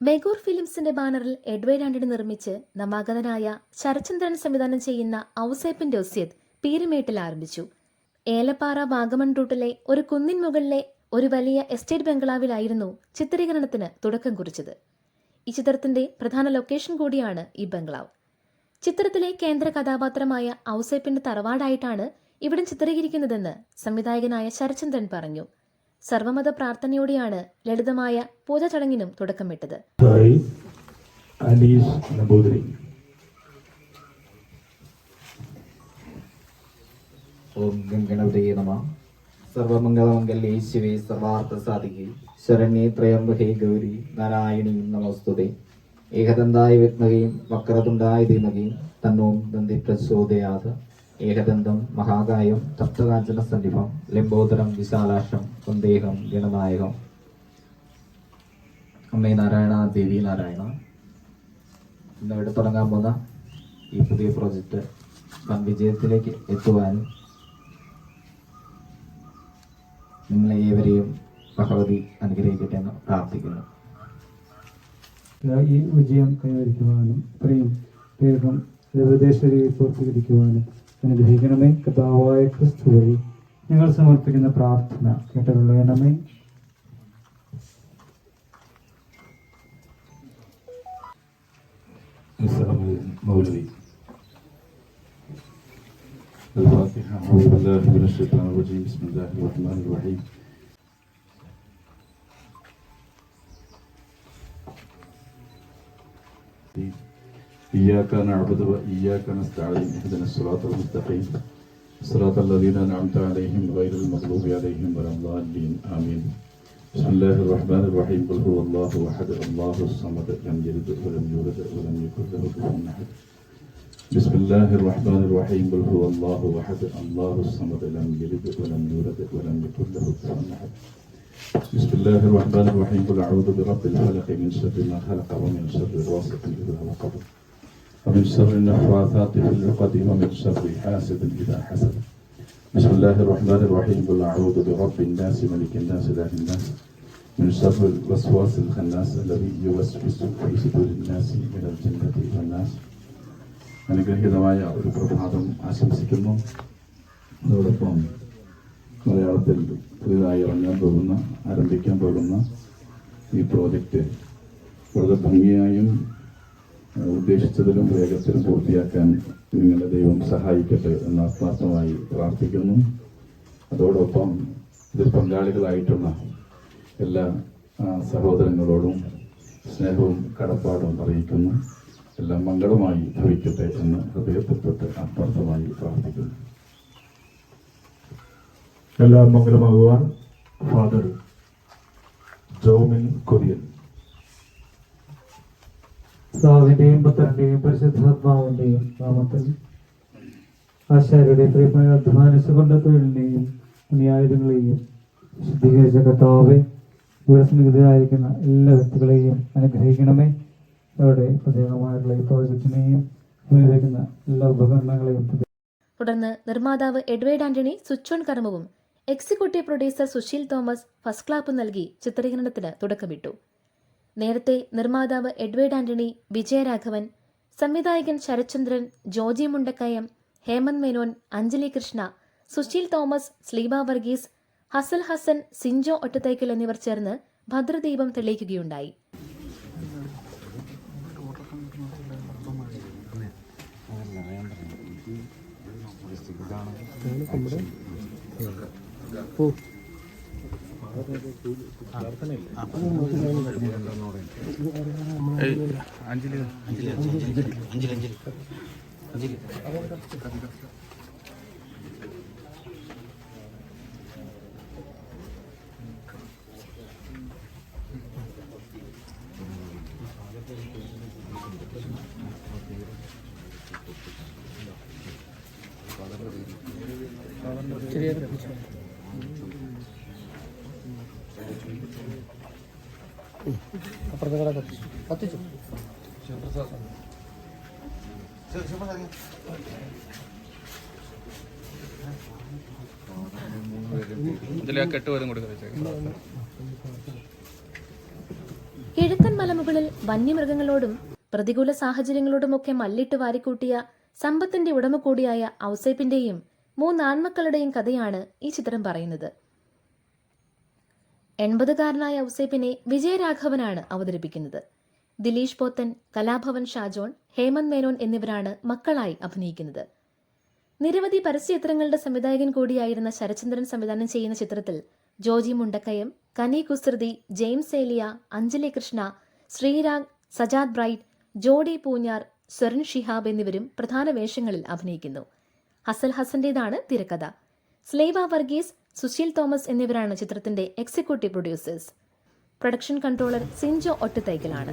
മെഗൂർ ഫിലിംസിന്റെ ബാനറിൽ എഡ്വേർഡ് ആന്റണി നിർമ്മിച്ച് നവാഗതനായ ശരചന്ദ്രൻ സംവിധാനം ചെയ്യുന്ന ഔസേപ്പിന്റെ ഒസ്യത്ത് പീരുമേട്ടിൽ ആരംഭിച്ചു. ഏലപ്പാറ വാഗമൺ റൂട്ടിലെ ഒരു കുന്നിൻ മുകളിലെ ഒരു വലിയ എസ്റ്റേറ്റ് ബംഗ്ലാവിലായിരുന്നു ചിത്രീകരണത്തിന് തുടക്കം കുറിച്ചത്. ഈ ചിത്രത്തിന്റെ പ്രധാന ലൊക്കേഷൻ കൂടിയാണ് ഈ ബംഗ്ലാവ്. ചിത്രത്തിലെ കേന്ദ്ര കഥാപാത്രമായ ഔസേപ്പിന്റെ തറവാടായിട്ടാണ് ഇവിടം ചിത്രീകരിക്കുന്നതെന്ന് സംവിധായകനായ ശരചന്ദ്രൻ പറഞ്ഞു. സർവമത പ്രാർത്ഥനയോടെയാണ് ലളിതമായ പൂജാ ചടങ്ങിനും തുടക്കമിട്ടത്. By Alice ഓം ഗംഗണപതയെ നമ. സർവമംഗളമംഗല്യേ ശിവേ സർവാർത്ഥ സാധികെ ശരണ്യേ ത്രയംബഹേ ഗൗരി നാരായണീം നമസ്തുതേ. ഏകദന്തായ വിത്മകയും വക്രതുണ്ടായ ധീമകയും തന്നോം ദന്തി പ്രചോദയാത്. ഏകദന്തം മഹാകായം തപ്തകാഞ്ചന സന്നിഭം ലംബോദരം വിശാലാക്ഷം സന്ദേഹം ഗണനായകം. അമ്മേ നാരായണ ദേവി നാരായണ. ഇന്ന് ഇവിടെ തുടങ്ങാൻ പോകുന്ന ഈ പുതിയ പ്രോജക്റ്റ് വൻ വിജയത്തിലേക്ക് എത്തുവാനും നിങ്ങളെ ഏവരെയും ഭഗവതി അനുഗ്രഹിക്കട്ടെ എന്ന് പ്രാർത്ഥിക്കുന്നു. ഈ വിജയം കൈവരിക്കുവാനും ഇത്രയും ദീർഘം ദേവദേശരിയെ പൂർത്തീകരിക്കുവാനും അനുഗ്രഹിക്കണമേ കഥാവായ ക്രിസ്തു വഴി ഞങ്ങൾ സമർപ്പിക്കുന്ന പ്രാർത്ഥന കേട്ടരുള്ളണമേ مستر مولوي الفاتحة أعوذ بالله من الشيطان الرجيم بسم الله الرحمن الرحيم إياك نعبد وإياك نستعين اهدنا الصراط المستقيم. صراط الذين أنعمت عليهم غير المغضوب عليهم ولا الضالين آمين. بسم الله الرحمن الرحيم. قل هو الله أحد الله الصمد لم يلد ولم يولد ولم يكن له كفوا أحد. بسم الله الرحمن الرحيم. قل هو الله أحد الله الصمد لم يلد ولم يولد ولم يكن له كفوا أحد. بسم الله الرحمن الرحيم. قل أعوذ برب الفلق من شر ما خلق ومن شر غاسق إذا وقب ومن شر النفاثات في العقد ومن شر حاسد إذا حسد بسم الله الرحمن الرحيم قل أعوذ برب الناس ملك الناس إله الناس من شر الوسواس الخناس الذي يوسوس في صدور الناس من الجنة والناس അനുഗ്രഹീതമായ ഒരു പ്രഭാതം ആശംസിക്കുന്നു അതോടൊപ്പം മലയാളത്തിൽ പുതിയതായി ഇറങ്ങാൻ പോകുന്ന ആരംഭിക്കാൻ പോകുന്ന ഈ പ്രോജക്റ്റ് വളരെ ഭംഗിയായും ഏഹ്, ഉദ്ദേശിച്ചതിലും വേഗത്തിലും പൂർത്തിയാക്കാൻ നിങ്ങളുടെ ദൈവം സഹായിക്കട്ടെ എന്ന് ആത്മാർത്ഥമായി പ്രാർത്ഥിക്കുന്നു. അതോടൊപ്പം ഇതിൽ പങ്കാളികളായിട്ടുള്ള എല്ലാ സഹോദരങ്ങളോടും സ്നേഹവും കടപ്പാടും അറിയിക്കുന്നു. എല്ലാം മംഗളമായി ഭവിക്കട്ടെ എന്ന് ഹൃദയത്തിൽപ്പെട്ട് ആത്മാർത്ഥമായി പ്രാർത്ഥിക്കുന്നു. എല്ലാം മംഗളമാകുവാൻ ഫാദർ ജോമിൻ കൊറിയൻ പിതാവിന്റെയും പുത്രന്റെയും പരിശുദ്ധാത്മാവിന്റെയും നാമത്തിൽ ആശാരുടെ പ്രിയമായ അധ്വാനിച്ചുകൊണ്ട് തൊഴിലിനെയും അനുയായുധങ്ങളെയും ശുദ്ധീകരിച്ച കർത്താവെ ഇവിടെ എല്ലാ വ്യക്തികളെയും അനുഗ്രഹിക്കണമേ. അവരുടെ പ്രത്യേകമായിട്ടുള്ള ഈ പ്രോജക്റ്റിനെയും ഉപയോഗിക്കുന്ന എല്ലാ ഉപകരണങ്ങളെയും തുടർന്ന് നിർമ്മാതാവ് എഡ്വേർഡ് ആന്റണി സ്വിച്ച് ഓൺ കർമ്മവും executive producer Susheel Thomas first clap നൽകി ചിത്രീകരണത്തിന് തുടക്കമിട്ടു. നേരത്തെ നിർമ്മാതാവ് എഡ്വേർഡ് ആന്റണി വിജയരാഘവൻ സംവിധായകൻ ശരത്ചന്ദ്രൻ ജോജി മുണ്ടക്കയം ഹേമന്ത് മേനോൻ അഞ്ജലി കൃഷ്ണ സുശീൽ തോമസ് സ്ലീബ വർഗീസ് ഹസൽ ഹസൻ സിഞ്ചോ ഒറ്റത്തൈക്കൽ എന്നിവർ ചേർന്ന് ഭദ്രദീപം തെളിയിക്കുകയുണ്ടായി. അഞ്ജലി അഞ്ജലി അഞ്ജലി അഞ്ജലി അഞ്ജലി അഞ്ജലി ചെറിയ ഇതിലെ കെട്ട് പോലും കൊടുക്കുക കിഴക്ക് കിഴക്കൻ മലമുകളിൽ വന്യമൃഗങ്ങളോടും പ്രതികൂല സാഹചര്യങ്ങളോടുമൊക്കെ മല്ലിട്ട് വാരിക്കൂട്ടിയ സമ്പത്തിന്റെ ഉടമ കൂടിയായ ഔസേപ്പിന്റെയും മൂന്ന് ആൺമക്കളുടെയും കഥയാണ് ഈ ചിത്രം പറയുന്നത്. എൺപതുകാരനായ ഔസേപ്പിനെ വിജയരാഘവനാണ് അവതരിപ്പിക്കുന്നത്. ദിലീഷ് പോത്തൻ കലാഭവൻ ഷാജോൺ ഹേമന്ത് മേനോൻ എന്നിവരാണ് മക്കളായി അഭിനയിക്കുന്നത്. നിരവധി പരസ്യചിത്രങ്ങളുടെ സംവിധായകൻ കൂടിയായിരുന്ന ശരചന്ദ്രൻ സംവിധാനം ചെയ്യുന്ന ചിത്രത്തിൽ ജോജി മുണ്ടക്കയം കനി കുസൃതി ജെയിംസ് ഏലിയ അഞ്ജലി കൃഷ്ണ ശ്രീരാഗ് സജാദ് ബ്രൈറ്റ് ജോഡി പൂഞ്ഞാർ സ്വരൺ ഷിഹാബ് എന്നിവരും പ്രധാന വേഷങ്ങളിൽ അഭിനയിക്കുന്നു. ഹസൽ ഹസന്റേതാണ് തിരക്കഥ. സ്ലേവ വർഗീസ് സുശീൽ തോമസ് എന്നിവരാണ് ചിത്രത്തിന്റെ executive producers production controller Sinjo ഒട്ടുതൈക്കലാണ്